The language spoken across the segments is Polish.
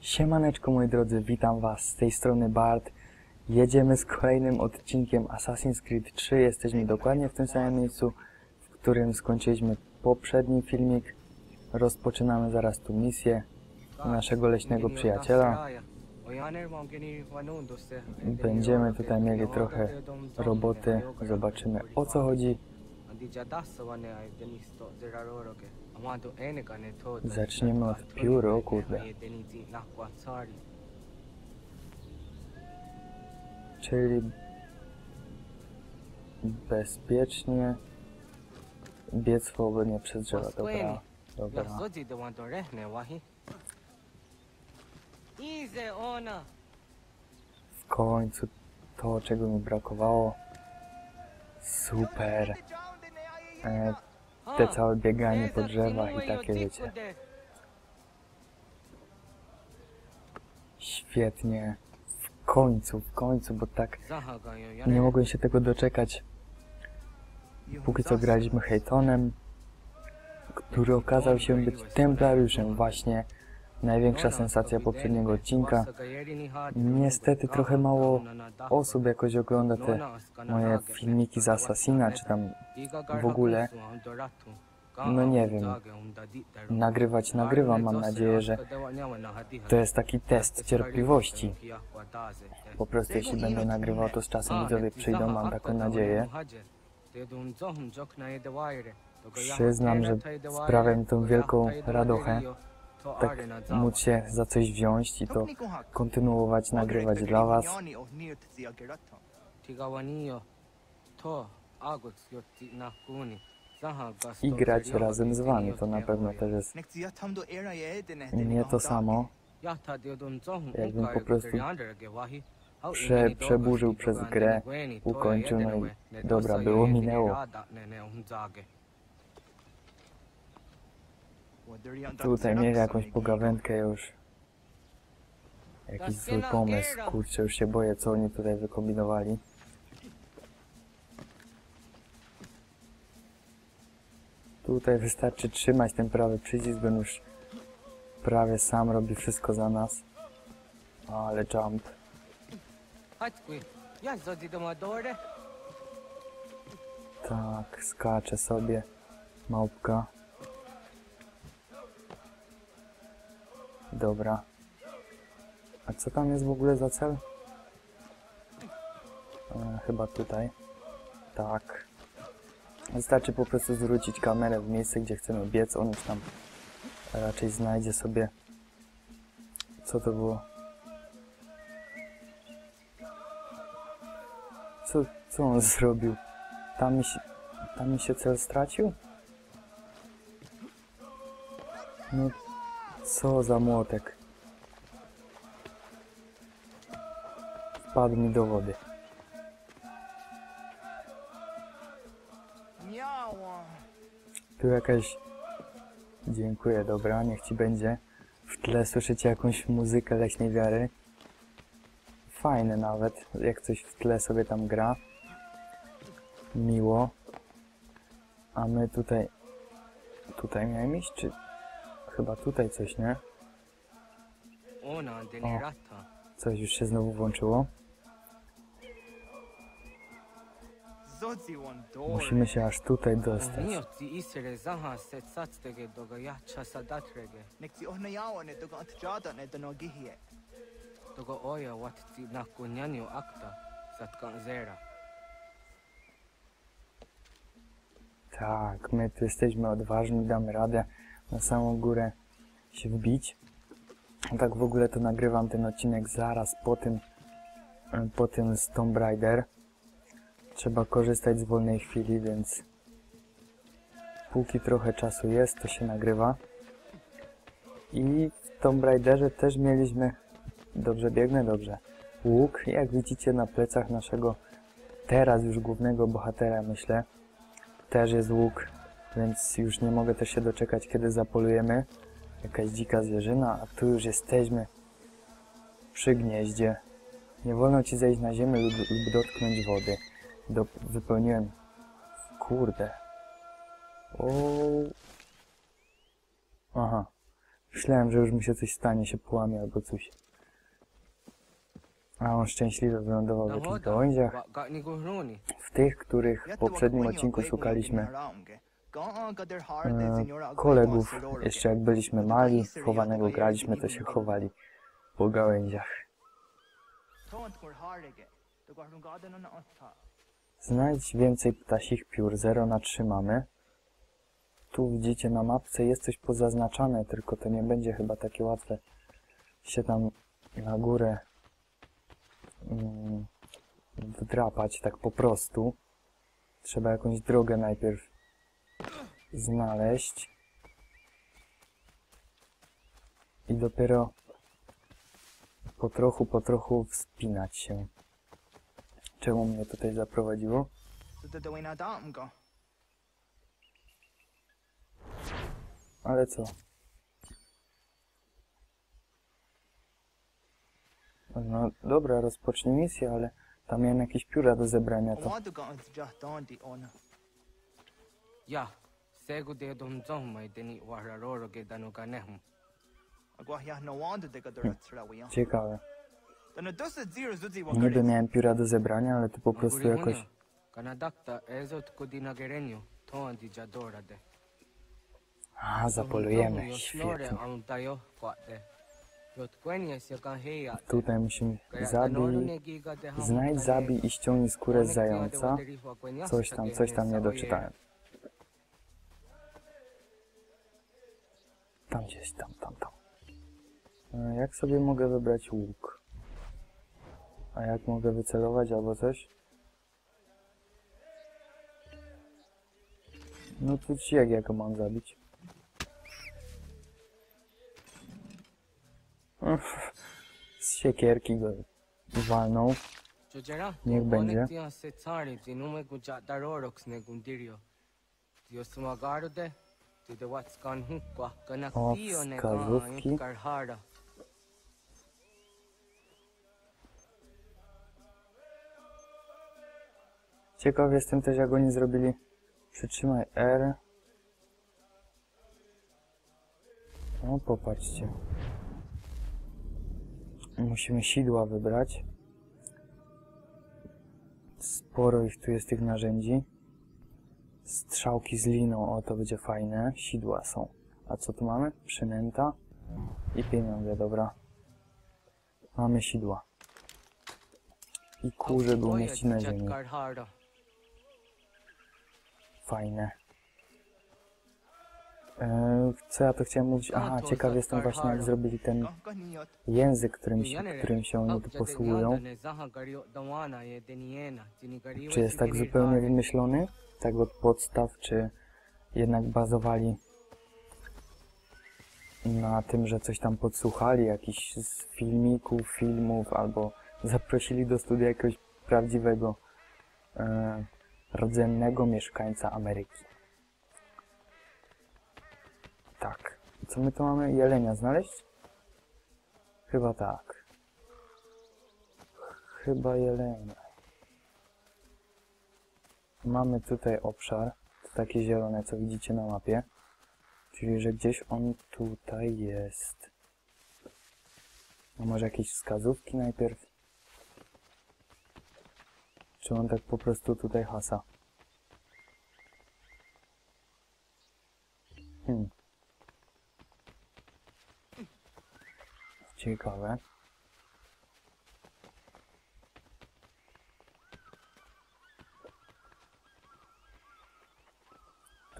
Siemaneczko moi drodzy, witam was z tej strony Bart. Jedziemy z kolejnym odcinkiem Assassin's Creed 3. Jesteśmy dokładnie w tym samym miejscu, w którym skończyliśmy poprzedni filmik. Rozpoczynamy zaraz tu misję naszego leśnego przyjaciela. Będziemy tutaj mieli trochę roboty, zobaczymy o co chodzi. Zaczniemy od pióry, o kurde. Czyli bezpiecznie biec swobodnie przez drzewa. Dobra, dobra. W końcu to, czego mi brakowało. Super. E, te całe bieganie po drzewach i takie wiecie. Świetnie. W końcu, w końcu, bo tak nie mogłem się tego doczekać. Póki co graliśmy Hejtonem, który okazał się być templariuszem właśnie. Największa sensacja poprzedniego odcinka. Niestety trochę mało osób jakoś ogląda te moje filmiki z Assassina, czy tam w ogóle. No nie wiem. Nagrywać nagrywam, mam nadzieję, że to jest taki test cierpliwości. Po prostu jeśli będę nagrywał, to z czasem widzowie przyjdą, mam taką nadzieję. Przyznam, że sprawia mi tą wielką radochę, tak móc się za coś wziąć i to kontynuować, nagrywać dla Was. I grać razem z Wami, to na pewno też jest nie to samo, jakbym po prostu prze, przeburzył przez grę, ukończył, no i dobra, było, minęło. Tutaj mieli jakąś pogawędkę już. Jakiś zły pomysł, kurczę, już się boję, co oni tutaj wykombinowali. Tutaj wystarczy trzymać ten prawy przycisk, bo on już prawie sam robi wszystko za nas. Ale jump. Tak, skacze sobie. Małpka. Dobra. A co tam jest w ogóle za cel? E, chyba tutaj. Tak. Wystarczy po prostu zwrócić kamerę w miejsce, gdzie chcemy biec. On już tam raczej znajdzie sobie. Co to było? Co, co on zrobił? Tam mi się, tam mi się cel stracił? No, co za młotek. Wpadł mi do wody. Tu jakaś... Dziękuję, dobra, niech ci będzie. W tle słyszycie jakąś muzykę leśnej wiary. Fajne nawet, jak coś w tle sobie tam gra. Miło. A my tutaj... Tutaj miałem iść, czy... Chyba tutaj coś, nie? Coś już się znowu włączyło. Musimy się aż tutaj dostać. Tak, my tu jesteśmy odważni, damy radę na samą górę się wbić. Tak w ogóle to nagrywam ten odcinek zaraz po tym, e, po tym z Tomb Raider. Trzeba korzystać z wolnej chwili, więc póki trochę czasu jest, to się nagrywa. I w Tomb Raiderze też mieliśmy, dobrze biegnę, dobrze, łuk, jak widzicie na plecach naszego teraz już głównego bohatera, myślę, też jest łuk, więc już nie mogę też się doczekać, kiedy zapolujemy. Jakaś dzika zwierzyna, a tu już jesteśmy przy gnieździe. Nie wolno ci zejść na ziemię lub, lub dotknąć wody. Do, wypełniłem. Kurde. O. Aha. Myślałem, że już mi się coś stanie, się połamie albo coś. A on szczęśliwie wylądował w jakichś gałęziach. W tych, których w poprzednim odcinku szukaliśmy kolegów. Jeszcze jak byliśmy mali, chowanego graliśmy, to się chowali po gałęziach. Znajdź więcej ptasich piór. 0 na 3 mamy. Tu widzicie na mapce jest coś pozaznaczane, tylko to nie będzie chyba takie łatwe się tam na górę mm, wdrapać tak po prostu. Trzeba jakąś drogę najpierw znaleźć. I dopiero po trochu, po trochu wspinać się. Czemu mnie tutaj zaprowadziło? Ale co? No dobra, rozpocznij misję, ale tam miałem jakieś pióra do zebrania, to... Ya, segu de dom zong mai de ni wahraro ge danu ka nehum. Ciekawe. Niby miałem pióra do zebrania, ale to po prostu jakoś... Kana dakta ezot kudina gerenio, to andi jadora de. A, zapolujemy, świetnie. Tutaj musimy zabij, znajdź, zabij i ściągnij skórę z zająca. Coś tam, coś tam nie doczytałem. Tam gdzieś, tam, tam, tam. E, Jak sobie mogę wybrać łuk? A jak mogę wycelować albo coś? No to ci jak ja go mam zabić? Z siekierki go walnął. Niech będzie. se O, wskazówki. Ciekaw jestem też jak oni zrobili. Przytrzymaj R. O, popatrzcie. Musimy sidła wybrać. Sporo ich tu jest tych narzędzi. Strzałki z liną, o to będzie fajne. Sidła są. A co tu mamy? Przynęta i pieniądze, dobra. Mamy sidła. I kół, żeby umieścić na ziemi. Fajne. E, co ja to chciałem mówić? Aha, ciekaw jestem właśnie jak zrobili ten język, którym się, którym się oni tu posługują. Czy jest tak zupełnie wymyślony? Tak od podstaw, czy jednak bazowali na tym, że coś tam podsłuchali, jakiś z filmików, filmów, albo zaprosili do studia jakiegoś prawdziwego e, mieszkańca Ameryki. Tak. Co my tu mamy? Jelenia znaleźć? Chyba tak. Chyba jelenia. Mamy tutaj obszar. To takie zielone, co widzicie na mapie. Czyli, że gdzieś on tutaj jest. A może jakieś wskazówki najpierw? Czy on tak po prostu tutaj hasa? Hmm. Ciekawe.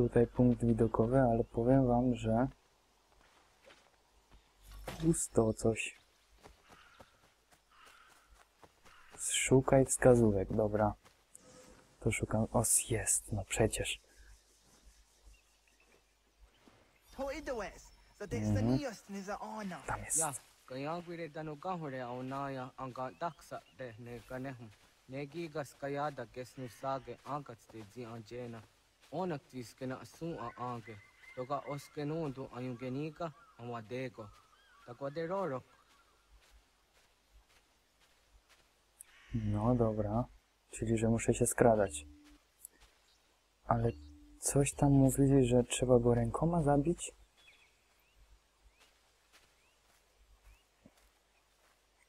Tutaj punkt widokowy, ale powiem wam, że pusto coś. Szukaj wskazówek, dobra. To szukam. Os jest, no przecież. Tam jest. Negi gas kesnu sage anjena onaktis kena sun a ange toka oskenundu ayungenika amadeko takoderoro No dobra, czyli że muszę się skradać. Ale coś tam mówili, że trzeba go rękoma zabić?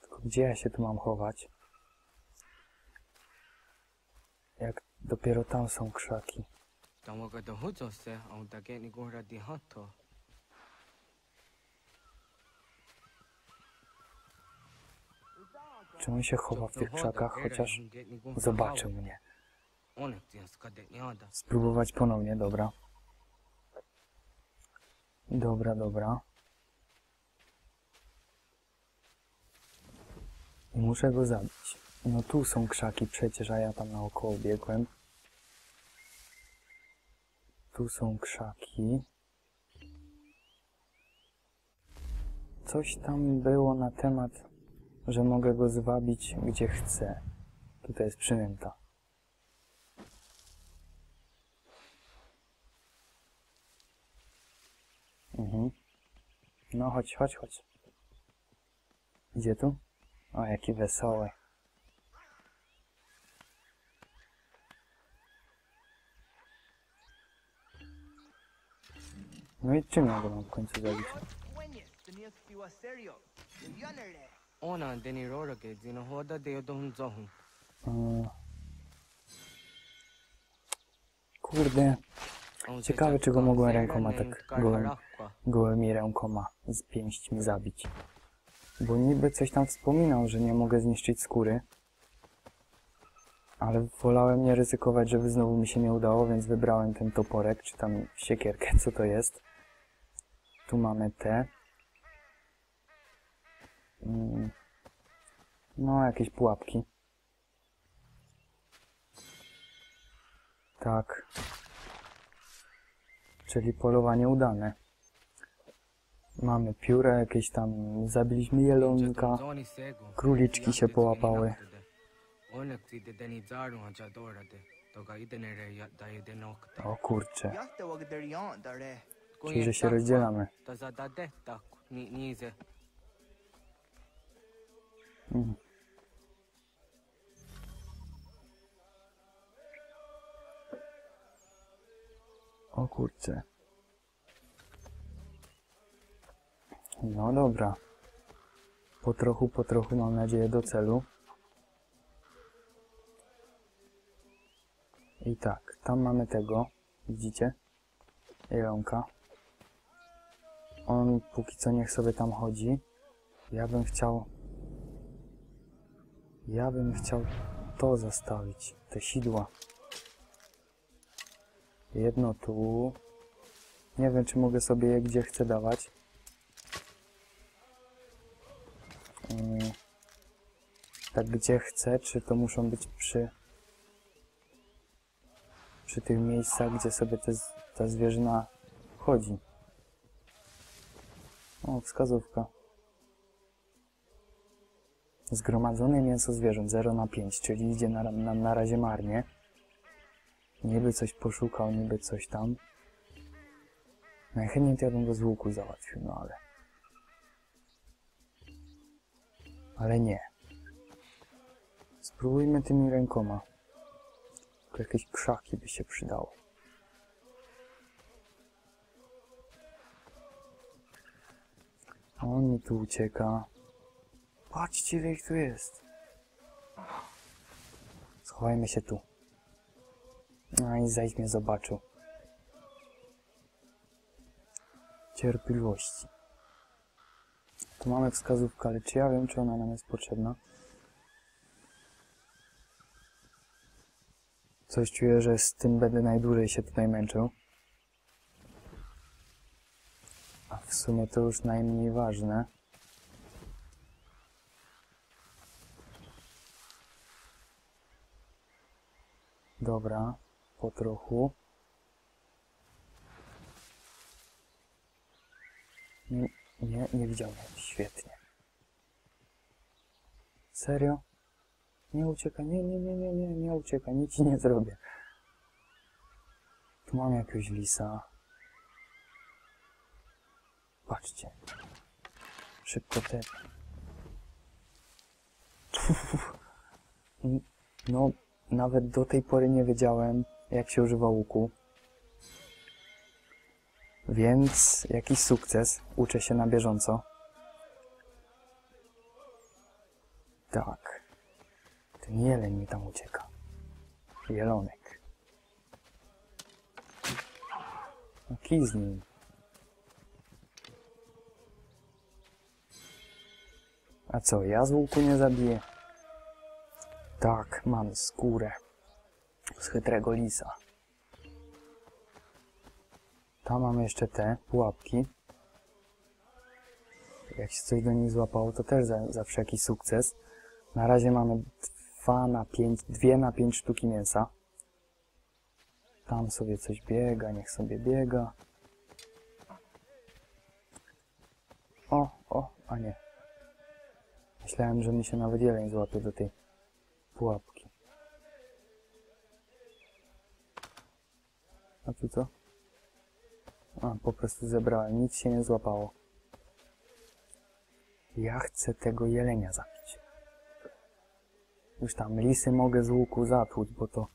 Tylko gdzie ja się tu mam chować? Jak dopiero tam są krzaki. Tawaga da hujo se ang dage ni gora di hato. Czy on się chowa w tych krzakach? Chociaż zobaczy mnie. Spróbować ponownie, dobra. Dobra, dobra. Muszę go zabić. No tu są krzaki przecież, a ja tam naokoło biegłem. Tu są krzaki. Coś tam było na temat, że mogę go zwabić gdzie chcę. Tutaj jest przynęta. Mhm. No chodź, chodź, chodź. Gdzie tu? O, jaki wesoły. No i czym ja go mam w końcu zabić? Ona deni rora ke dina hoda de zohun. Kurde, Ciekawe, czy go mogłem rękoma tak gołem. gołymi rękoma z pięśćmi zabić. Bo niby coś tam wspominał, że nie mogę zniszczyć skóry. Ale wolałem nie ryzykować, żeby znowu mi się nie udało, więc wybrałem ten toporek, czy tam siekierkę, co to jest. Tu mamy te. Mm. No, jakieś pułapki. Tak. Czyli polowanie udane. Mamy pióra jakieś tam, zabiliśmy jelonka. króliczki się połapały. O kurcze, Czyli że się rozdzielamy. Mhm. O kurczę. No dobra. Po trochu, po trochu mam nadzieję do celu. I tak, tam mamy tego. Widzicie? Jelonka. On póki co niech sobie tam chodzi. Ja bym chciał... Ja bym chciał to zastawić. Te sidła. Jedno tu. Nie wiem, czy mogę sobie je gdzie chcę dawać. Yy, tak gdzie chcę, czy to muszą być przy przy tych miejscach, gdzie sobie te, ta zwierzyna chodzi. O, wskazówka. Zgromadzone mięso zwierząt 0 na 5, czyli idzie na, na, na razie marnie. Niby coś poszukał, niby coś tam. Najchętniej to ja bym go z łuku załatwił, no ale... Ale nie. Spróbujmy tymi rękoma. Tylko jakieś krzaki by się przydało. On mi tu ucieka. Patrzcie, ile ich tu jest. Schowajmy się tu. No i zaś mnie zobaczył. Cierpliwości. Tu mamy wskazówkę, ale czy ja wiem, czy ona nam jest potrzebna? Coś czuję, że z tym będę najdłużej się tutaj męczył. A w sumie to już najmniej ważne. Dobra, po trochu. Nie, nie, nie widziałem. Świetnie. Serio? Nie ucieka, nie, nie, nie, nie, nie, nie ucieka, nic ci nie zrobię. Tu mam jakiegoś lisa. Patrzcie. Szybko te. No, nawet do tej pory nie wiedziałem, jak się używa łuku. Więc jakiś sukces. Uczę się na bieżąco. Tak. Ten jeleń mi tam ucieka. Jelonek. No z nim. A co, ja z łuku nie zabiję? Tak, mam skórę z chytrego lisa. Tam mam jeszcze te pułapki. Jak się coś do nich złapało, to też za, zawsze jakiś sukces. Na razie mamy 2 na 5, 2 na 5 sztuki mięsa. Tam sobie coś biega, niech sobie biega. O, o, a nie. Myślałem, że mi się nawet jeleń złapie do tej pułapki. A tu co? A, po prostu zebrałem, nic się nie złapało. Ja chcę tego jelenia zabić. Już tam lisy mogę z łuku zatłuc, bo to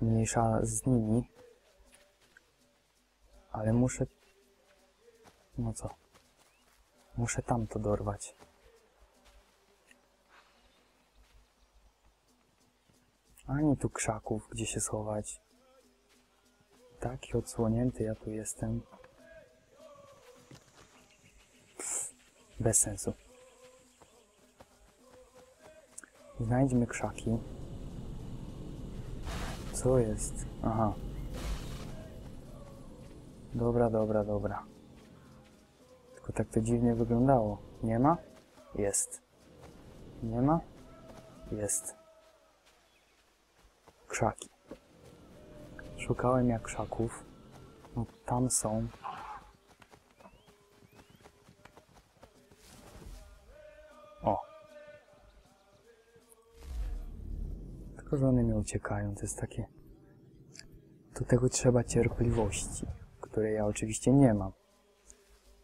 mniejsza z nimi. Ale muszę... No co? Muszę tamto dorwać. Ani tu krzaków, gdzie się schować. Taki odsłonięty ja tu jestem. Pff, bez sensu. Znajdźmy krzaki. Co jest? Aha. Dobra, dobra, dobra. Tylko tak to dziwnie wyglądało. Nie ma? Jest. Nie ma? Jest. Krzaki. Szukałem jak krzaków. No tam są. O. Tylko, że one mi uciekają. To jest takie... Do tego trzeba cierpliwości, której ja oczywiście nie mam.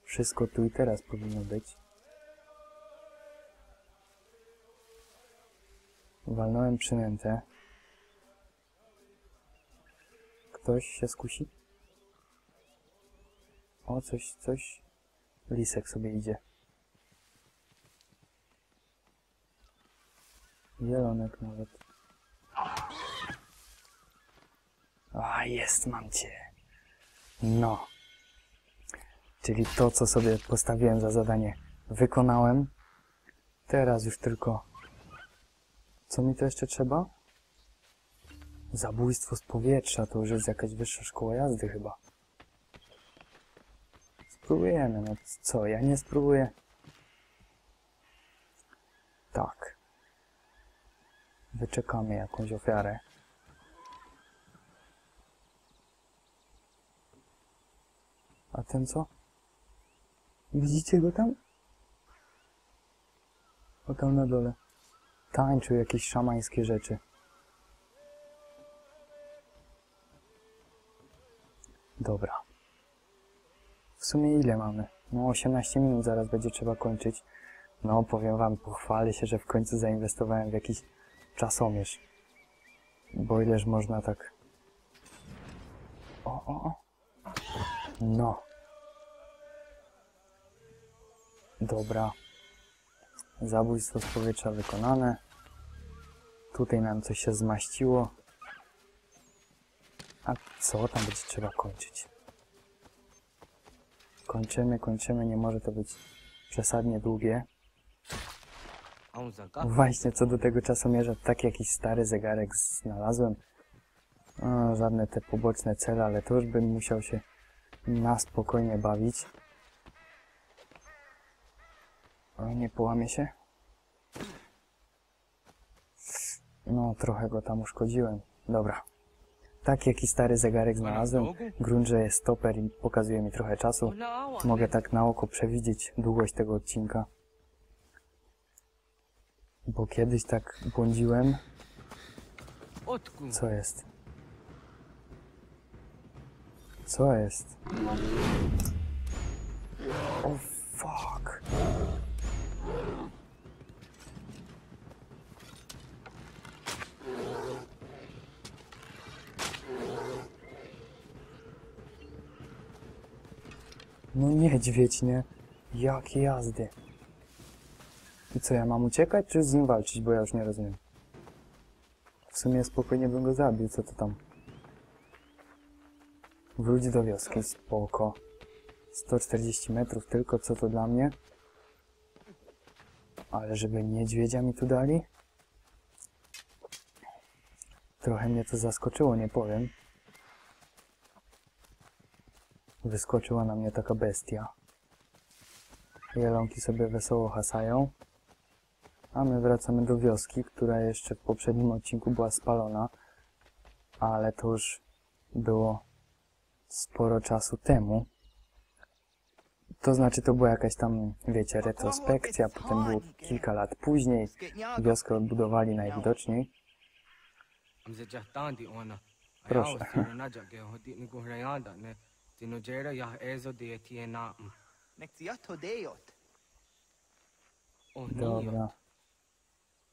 Wszystko tu i teraz powinno być. Walnąłem przynętę. Ktoś się skusi? O, coś, coś. Lisek sobie idzie. Jelonek nawet. A, jest, mam cię. No. Czyli to, co sobie postawiłem za zadanie, wykonałem. Teraz już tylko... Co mi to jeszcze trzeba? Zabójstwo z powietrza to już jest jakaś wyższa szkoła jazdy chyba. Spróbujemy, no co, ja nie spróbuję. Tak. Wyczekamy jakąś ofiarę. A ten co? Widzicie go tam? O tam na dole. Tańczył jakieś szamańskie rzeczy. Dobra. W sumie ile mamy? No 18 minut zaraz będzie trzeba kończyć. No powiem wam, pochwalę się, że w końcu zainwestowałem w jakiś czasomierz. Bo ileż można tak... O, o, o. No. Dobra. Zabójstwo z powietrza wykonane. Tutaj nam coś się zmaściło. A co tam będzie trzeba kończyć? Kończymy, kończymy, nie może to być przesadnie długie. Właśnie, co do tego czasomierza, tak jakiś stary zegarek znalazłem. O, żadne te poboczne cele, ale to już bym musiał się na spokojnie bawić. O, nie połamie się? No, trochę go tam uszkodziłem. Dobra. Taki jakiś stary zegarek znalazłem. Grunt, że jest stoper i pokazuje mi trochę czasu. Mogę tak na oko przewidzieć długość tego odcinka. Bo kiedyś tak błądziłem. Co jest? Co jest? O oh, fuck. No niedźwiedź, nie? Jakie jazdy. I co, ja mam uciekać, czy z nim walczyć, bo ja już nie rozumiem. W sumie spokojnie bym go zabił, co to tam. Wróć do wioski, spoko. 140 metrów tylko, co to dla mnie? Ale żeby niedźwiedzia mi tu dali? Trochę mnie to zaskoczyło, nie powiem. Wyskoczyła na mnie taka bestia. Jelonki sobie wesoło hasają. A my wracamy do wioski, która jeszcze w poprzednim odcinku była spalona. Ale to już było sporo czasu temu. To znaczy to była jakaś tam, wiecie, retrospekcja, potem było kilka lat później. Wioskę odbudowali najwidoczniej. Proszę. tino jera ya ezo tiena. Nektiat hodeyot. Oh niyo. Dobra.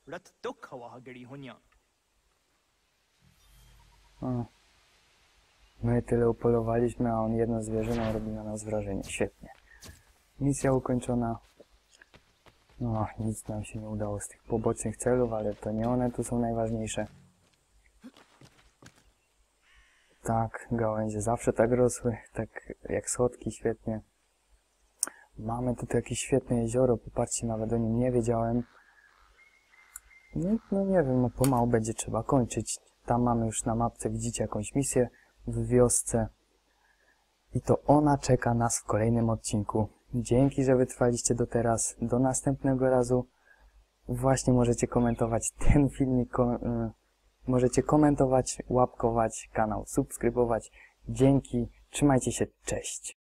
Rat dukhawa hagari hunya. O. My tyle upolowaliśmy, a on jedno zwierzę no, robi na nas wrażenie. Świetnie. Misja ukończona. No, nic nam się nie udało z tych pobocznych celów, ale to nie one tu są najważniejsze. Tak, gałęzie zawsze tak rosły, tak jak schodki, świetnie. Mamy tutaj jakieś świetne jezioro, popatrzcie, nawet o nim nie wiedziałem. No, no nie wiem, no pomału będzie trzeba kończyć. Tam mamy już na mapce, widzicie jakąś misję w wiosce. I to ona czeka nas w kolejnym odcinku. Dzięki, że wytrwaliście do teraz. Do następnego razu. Właśnie możecie komentować ten filmik. Y możecie komentować, łapkować kanał, subskrybować. Dzięki. Trzymajcie się. Cześć.